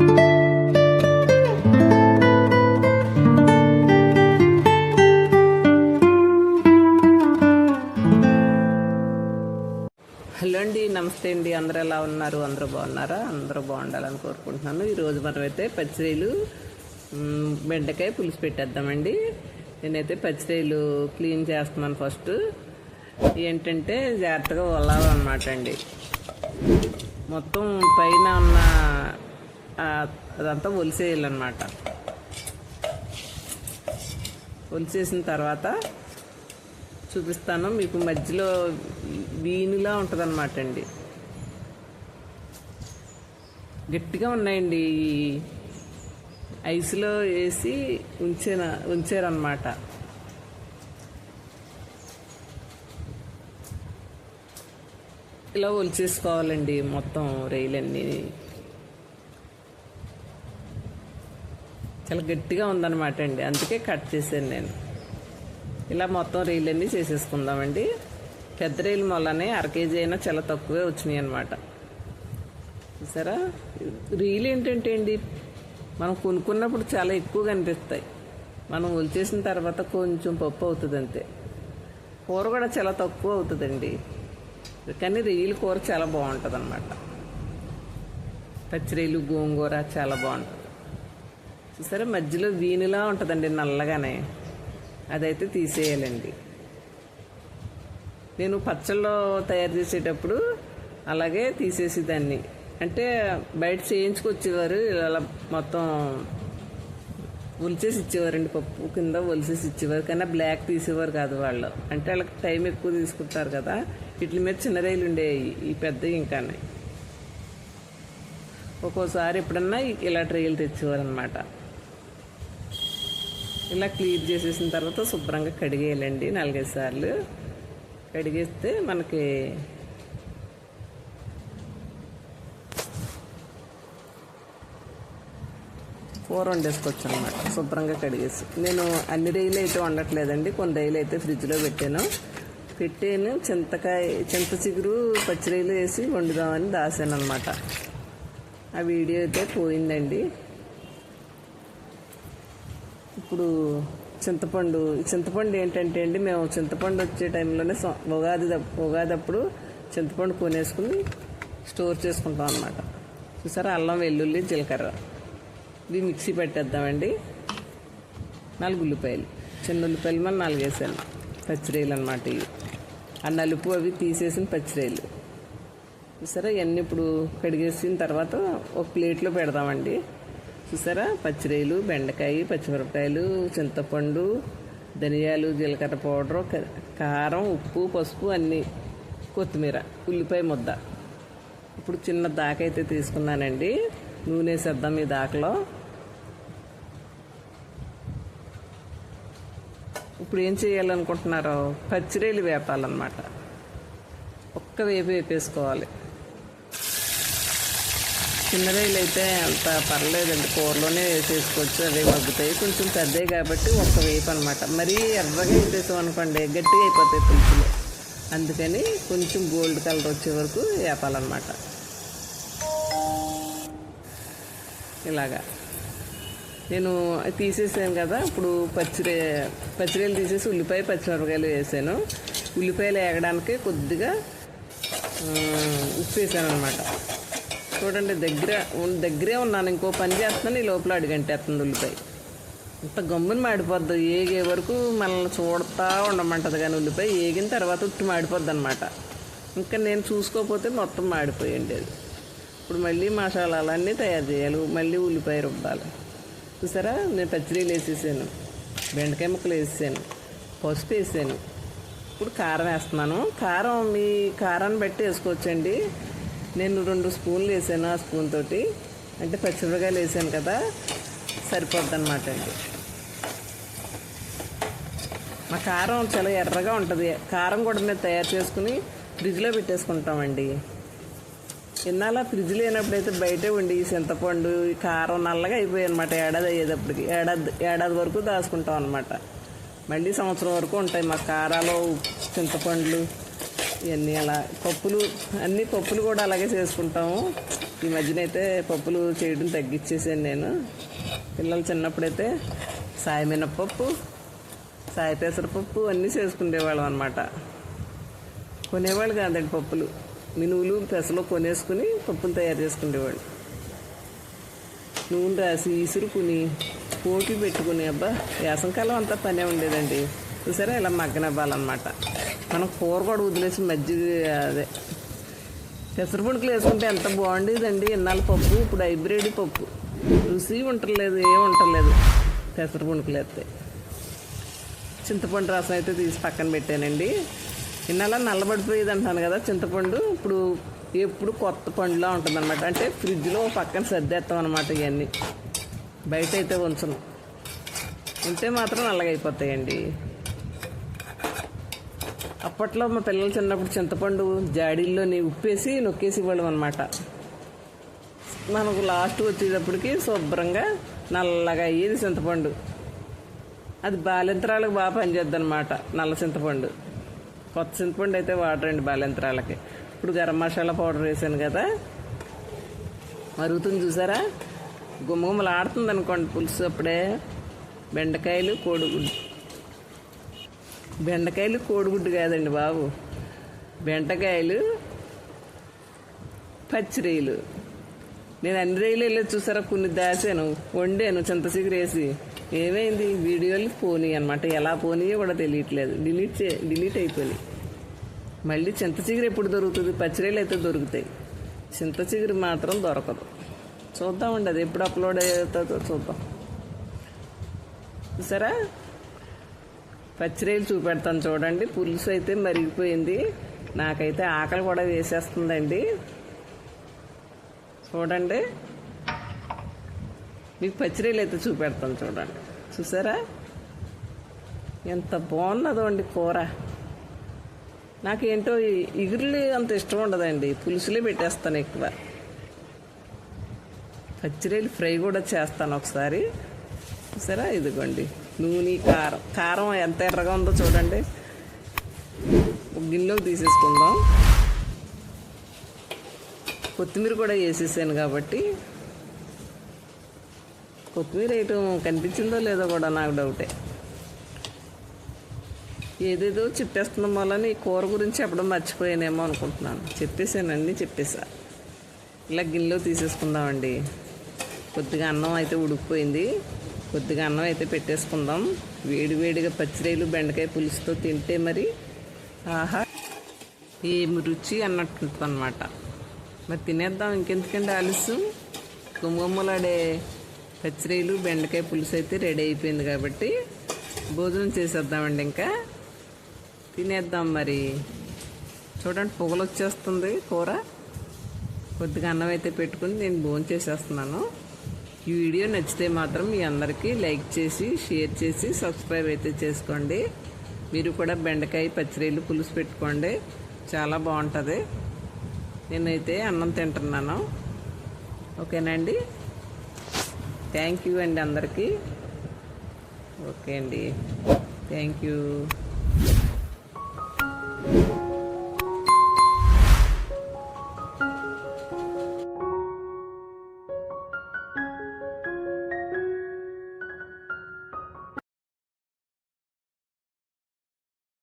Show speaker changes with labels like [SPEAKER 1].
[SPEAKER 1] Hello అండి నమస్తే అండి. అందరూ ఎలా ఉన్నారు? అందరూ బాగున్నారా? అందరూ బాగుండాలని కోరుకుంటున్నాను. ఈరోజు మనమైతే పచ్చిరీలు బెండకాయ పులుసు పెట్టేద్దామండి. నేనైతే పచ్చిరీలు క్లీన్ చేస్తున్నాను ఫస్ట్. ఏంటంటే జాగ్రత్తగా వల్లాలన్నమాట అండి. మొత్తం పైన ఉన్న అదంతా ఒలిసేయాలన్నమాట. ఒలిసేసిన తర్వాత చూపిస్తాను. మీకు మధ్యలో వీణులా ఉంటుంది అనమాట అండి. గట్టిగా ఉన్నాయండి. ఈ ఐస్లో వేసి ఉంచిన ఉంచారనమాట ఇలా ఒలిచేసుకోవాలండి మొత్తం రైలన్నీ. చాలా గట్టిగా ఉందన్నమాట అండి. అందుకే కట్ చేశాను నేను. ఇలా మొత్తం రీలన్నీ చేసేసుకుందామండి. పెద్ద రీలు మొలనే అర కేజీ అయినా చాలా తక్కువే వచ్చినాయి అనమాట చూసారా? రీలు ఏంటంటే అండి మనం కొనుక్కున్నప్పుడు చాలా ఎక్కువ కనిపిస్తాయి. మనం ఒలిచేసిన తర్వాత కొంచెం పప్పు అవుతుంది అంతే. కూర కూడా చాలా తక్కువ అవుతుందండి. కానీ రీలు కూర చాలా బాగుంటుంది అనమాట పచ్చిరీలు గోంగూర చాలా బాగుంటుంది. చూసారా? మధ్యలో వీణులా ఉంటుందండి నల్లగానే. అదైతే తీసేయాలండి. నేను పచ్చళ్ళు తయారు చేసేటప్పుడు అలాగే తీసేసేదాన్ని అంటే బయట చేయించుకొచ్చేవారు ఇలా మొత్తం ఒలిచేసి ఇచ్చేవారండి పప్పు కింద ఒలిచేసి ఇచ్చేవారు. కానీ బ్లాక్ తీసేవారు కాదు వాళ్ళు. అంటే వాళ్ళకి టైం ఎక్కువ తీసుకుంటారు కదా. వీటి మీద చిన్న రైలు ఉండేవి ఈ పెద్దవి ఇంకానే. ఒక్కోసారి ఎప్పుడన్నా ఇలా ట్రైలు తెచ్చేవారు అనమాట ఇలా క్లీన్ చేసేసిన తర్వాత శుభ్రంగా కడిగేయాలండి నాలుగైదు సార్లు. కడిగేస్తే మనకి కూర వండేసుకోవచ్చు అనమాట శుభ్రంగా కడిగేసి. నేను అన్ని రైలు అయితే వండట్లేదండి. కొన్ని రైలు అయితే ఫ్రిడ్జ్లో పెట్టాను. పెట్టాను. చింతకాయ చింత చిగురు పచ్చిరొయ్యలు వేసి వండుదామని దాసాను అనమాట ఆ వీడియో అయితే పోయిందండి. ఇప్పుడు చింతపండు చింతపండు ఏంటంటే అండి మేము చింతపండు వచ్చే టైంలోనే ఉగాది ఉగాది అప్పుడు చింతపండు కొనేసుకుని స్టోర్ చేసుకుంటాం అనమాట చూసారా? అల్లం వెల్లుల్లి జీలకర్ర. ఇవి మిక్సీ పెట్టేద్దామండి. నాలుగు ఉల్లిపాయలు. చిన్న ఉల్లిపాయలు మన నాలుగు వేసాను. పచ్చిరేలు అనమాట ఇవి. ఆ నలుపు అవి తీసేసిన పచ్చిరేలు. చూసారా? ఇవన్నీ ఇప్పుడు కడిగేసిన తర్వాత ఒక ప్లేట్లో పెడదామండి. చూసారా? పచ్చిరేలు బెండకాయ పచ్చిమిరపకాయలు చింతపండు ధనియాలు జీలకర్ర పౌడరు కారం ఉప్పు పసుపు అన్నీ. కొత్తిమీర ఉల్లిపాయ ముద్ద. ఇప్పుడు చిన్న దాక అయితే తీసుకున్నానండి. నూనె వేసేద్దాం ఈ దాకలో. ఇప్పుడు ఏం చేయాలనుకుంటున్నారో? పచ్చిరేలు వేపాలన్నమాట. ఒక్క వేపు వేపేసుకోవాలి. చిన్న రొయ్యలు అయితే అంత పర్లేదండి. కూరలోనే వేసేసుకోవచ్చు. అవి మగ్గుతాయి. కొంచెం పెద్దవి కాబట్టి ఒక్క వేపు అనమాట మరీ ఎర్రగా వేసేసాం అనుకోండి గట్టిగా అయిపోతాయి పులుసులు. అందుకని కొంచెం గోల్డ్ కలర్ వచ్చే వరకు వేపాలన్నమాట. ఇలాగా. నేను తీసేసాను కదా ఇప్పుడు పచ్చిరే పచ్చిరేలు తీసేసి ఉల్లిపాయ పచ్చిమిరపకాయలు వేసాను. ఉల్లిపాయలు వేగడానికి కొద్దిగా ఉప్పు వేసాను అనమాట చూడండి దగ్గర దగ్గరే ఉన్నాను. ఇంకో పని చేస్తున్నాను ఈ లోపల అడిగంటేస్తుంది ఉల్లిపాయ. ఇంత గమ్మున మాడిపోద్ది. ఏగే వరకు మనల్ని చూడతా ఉండమంటది కానీ ఉల్లిపాయ ఏగిన తర్వాత ఉట్టి మాడిపోద్ది అనమాట ఇంకా నేను చూసుకోకపోతే మొత్తం మాడిపోయండి అది ఇప్పుడు మళ్ళీ మసాలాలన్నీ తయారు చేయాలి. మళ్ళీ ఉల్లిపాయ రుబ్బాలి. చూసారా? నేను పచ్చిరీలు వేసేసాను. బెండకాయ ముక్కలు వేసేసాను. పసుపు వేసాను ఇప్పుడు కారం వేస్తున్నాను. కారం మీ కారాన్ని బట్టి వేసుకోవచ్చండి. నేను రెండు స్పూన్లు వేసాను ఆ స్పూన్ తోటి. అంటే పచ్చిమిరకాయలు వేసాను కదా సరిపోద్ది అనమాట అండి. మా కారం చాలా ఎర్రగా ఉంటుంది. కారం కూడా మేము తయారు చేసుకుని ఫ్రిడ్జ్లో పెట్టేసుకుంటామండి. ఇన్నాళ్ళ ఫ్రిడ్జ్ లేనప్పుడైతే బయటే ఉండి ఈ చింతపండు ఈ కారం నల్లగా అయిపోయాయి అనమాట ఏడాది అయ్యేటప్పటికి. ఏడాది ఏడాది వరకు దాచుకుంటాం అనమాట మళ్ళీ సంవత్సరం వరకు ఉంటాయి మా కారాలు చింతపండ్లు. ఇవన్నీ అలా పప్పులు అన్ని పప్పులు కూడా అలాగే చేసుకుంటాము. ఈ మధ్యనైతే పప్పులు చేయడం తగ్గించేసాను నేను. పిల్లలు చిన్నప్పుడైతే సాయి మినప్పప్పు సాయి పెసరపప్పు అన్నీ చేసుకునేవాళ్ళం అనమాట కొనేవాళ్ళు కాదండి పప్పులు. మినువులు పెసలు కొనేసుకుని పప్పులు తయారు చేసుకునేవాళ్ళు. నూనె రాసి ఇసురుకుని పోటీ పెట్టుకుని అబ్బా వేసంకాలం అంతా పనే ఉండేదండి. చూసారా? ఇలా మగ్గనివ్వాలన్నమాట. మనం కూర కూడా వదిలేసి మజ్జిగ అదే. పెసరపొడుకులు వేసుకుంటే ఎంత బాగుండేదండి. ఇన్నాళ్ళ పప్పు ఇప్పుడు హైబ్రిడ్ పప్పు. రుచి ఉండలేదు ఏం ఉండలేదు పెసరపొడుకులు వేస్తే. చింతపండు రసం అయితే తీసి పక్కన పెట్టానండి. ఇన్నాళ్ళ నల్లబడిపోయేది అంటాను కదా చింతపండు. ఇప్పుడు ఎప్పుడు కొత్త పండులా ఉంటుందన్నమాట. అంటే ఫ్రిడ్జ్లో పక్కన సర్దేస్తాం అనమాట ఇవన్నీ బయట అయితే ఉంచను. ఉంటే మాత్రం నల్లగా అయిపోతాయండి అప్పట్లో మా పిల్లలు చిన్నప్పుడు చింతపండు జాడీల్లోని ఉప్పేసి నొక్కేసి ఇవ్వడం అనమాట మనకు లాస్ట్ వచ్చేటప్పటికి శుభ్రంగా నల్లగా అయ్యేది చింతపండు. అది బాలింతరాలకు బాగా పనిచేద్ది అనమాట నల్ల చింతపండు. కొత్త చింతపండు అయితే వాడరండి బాలింతరాలకి. ఇప్పుడు గరం మసాలా పౌడర్ వేసాను కదా. మరుగుతుంది చూసారా? గుమ్మగుమ్మలు ఆడుతుంది అనుకోండి పులుసు అప్పుడే. బెండకాయలు కోడిగుడ్డు బెండకాయలు కోడిగుడ్డు కాదండి బాబు. బెండకాయలు పచ్చిరొయ్యలు నేను అన్ని రొయ్యలు వెళ్ళి చూసారా? కొన్ని దాచాను వండాను చింతసిగురు వేసి. ఏమైంది? వీడియోలు పోనీ అనమాట ఎలా పోనీయో కూడా తెలియట్లేదు. డిలీట్ చే డిలీట్ అయిపోయినాయి మళ్ళీ చింతచిగురు ఎప్పుడు దొరుకుతుంది? పచ్చిరేలు అయితే దొరుకుతాయి. చింతచిగురు మాత్రం దొరకదు. చూద్దామండి అది ఎప్పుడు అప్లోడ్ అవుతుందో చూద్దాం. సరే పచ్చిరేలు చూపెడతాను చూడండి. పులుసు అయితే మరిగిపోయింది. నాకైతే ఆకలి కూడా వేసేస్తుందండి. చూడండి. మీకు పచ్చిరేలు అయితే చూపెడతాను చూడండి. చూసారా? ఎంత బాగున్నదో అండి కూర. నాకేంటో ఇగురులు అంత ఇష్టం ఉండదండి. పులుసులే పెట్టేస్తాను ఎక్కువ. పచ్చిరేలు ఫ్రై కూడా చేస్తాను ఒకసారి. చూసారా? ఇదిగోండి. నూనె కారం. కారం ఎంత ఎర్రగా ఉందో చూడండి. ఒక గిన్నెలోకి తీసేసుకుందాం. కొత్తిమీర కూడా వేసేసాను కాబట్టి. కొత్తిమీర వేయటం కనిపించిందో లేదో కూడా నాకు డౌటే. ఏదేదో చెప్పేస్తున్నాం వల్ల ఈ కూర గురించి చెప్పడం మర్చిపోయానేమో అనుకుంటున్నాను. చెప్పేసాను చెప్పేసా ఇలా గిన్నెలో తీసేసుకుందామండి. కొద్దిగా అన్నం అయితే ఉడికిపోయింది. కొద్దిగా అన్నం అయితే పెట్టేసుకుందాం. వేడివేడిగా పచ్చిరేలు బెండకాయ పులుసుతో తింటే మరి ఆహా ఏమి రుచి అన్నట్టుంటుంది అనమాట మరి తినేద్దాం ఇంకెందుకంటే ఆలస్యం? గుమ్మగుమ్మలాడే పచ్చిరేలు బెండకాయ పులుసు అయితే రెడీ అయిపోయింది కాబట్టి భోజనం చేసేద్దామండి ఇంకా. తినేద్దాం మరి. చూడండి పొగలు వచ్చేస్తుంది కూర. కొద్దిగా అన్నం అయితే పెట్టుకుని నేను భోజనం చేసేస్తున్నాను. ఈ వీడియో నచ్చితే మాత్రం మీ అందరికీ లైక్ చేసి షేర్ చేసి సబ్స్క్రైబ్ అయితే చేసుకోండి. మీరు కూడా బెండకాయ పచ్చిరీలు పులుసు పెట్టుకోండి. చాలా బాగుంటుంది. నేనైతే అన్నం తింటున్నాను. ఓకేనండి? థ్యాంక్ యూ అండి అందరికీ. ఓకే అండి. Thank you